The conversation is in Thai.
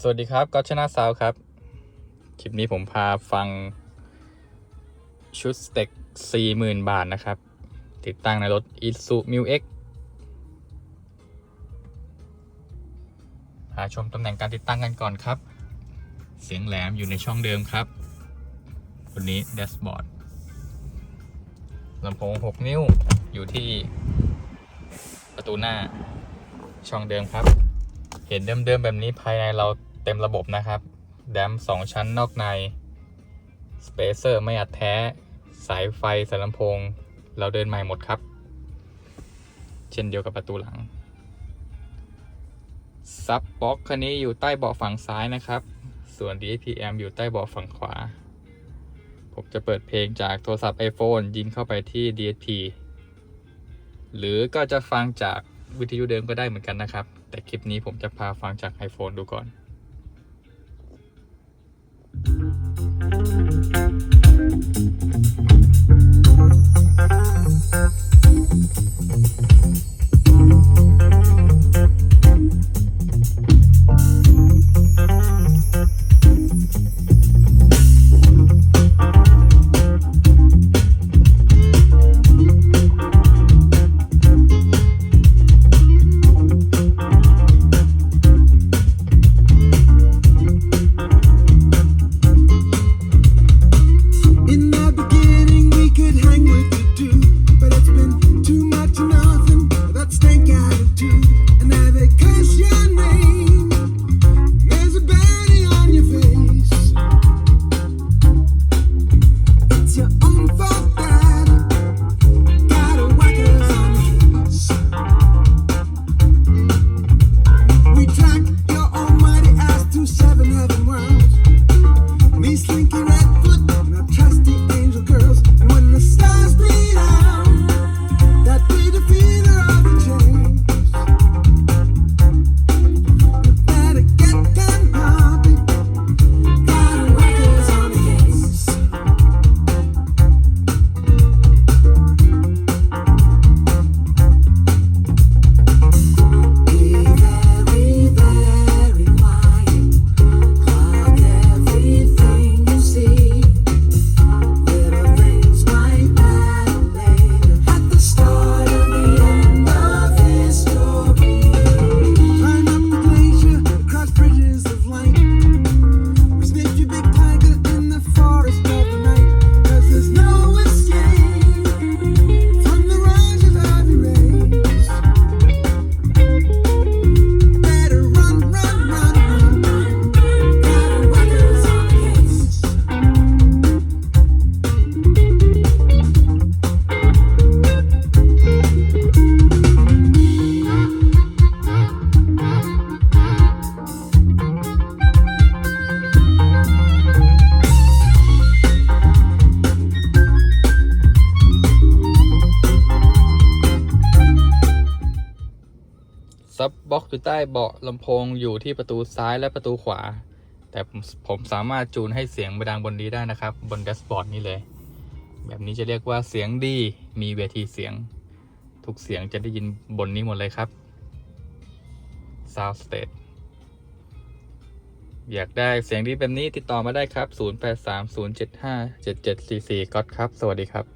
สวัสดีครับก็ชนะซาวครับ คลิปนี้ผมพาฟัง ชุดสเต็ก40,000 บาทนะครับ ติดตั้งในรถ i s u m u X หาชมตำแหน่งการติดตั้งกันก่อนครับ เสียงแหลมอยู่ในช่องเดิมครับวันนี้แดชบอร์ดลำโพง 6 นิ้วอยู่ที่ประตูหน้าช่องเดิมครับ เห็นเดิมๆแบบนี้ภายในเราเต็มระบบนะครับ แดมสองชั้นนอกในสเปเซอร์ไม่อัดแท้ สายไฟสายลำโพง เราเดินใหม่หมดครับ เช่นเดียวกับประตูหลัง ซับบ็อกคันนี้อยู่ใต้เบาะฝั่งซ้ายนะครับ ส่วน DPM อยู่ใต้เบาะฝั่งขวา ผมจะเปิดเพลงจากโทรศัพท์ iPhone ยิงเข้าไปที่ DSP หรือก็จะฟังจากวิทยุเดิมก็ได้เหมือนกันนะครับ แต่คลิปนี้ผมจะพาฟังจากไอโฟนดูก่อน ซับบ็อกอยู่ใต้เบาะลำโพงอยู่ที่ประตูซ้ายและประตูขวา แต่ผมสามารถจูนให้เสียงไปดังบนนี้ได้นะครับ บนแดชบอร์ดนี้เลย แบบนี้จะเรียกว่าเสียงดีมีเวทีเสียง ทุกเสียงจะได้ยินบนนี้หมดเลยครับ Sound State อยากได้เสียงดีแบบนี้ติดต่อมาได้ครับ 0830757744ก๊อตครับ สวัสดีครับ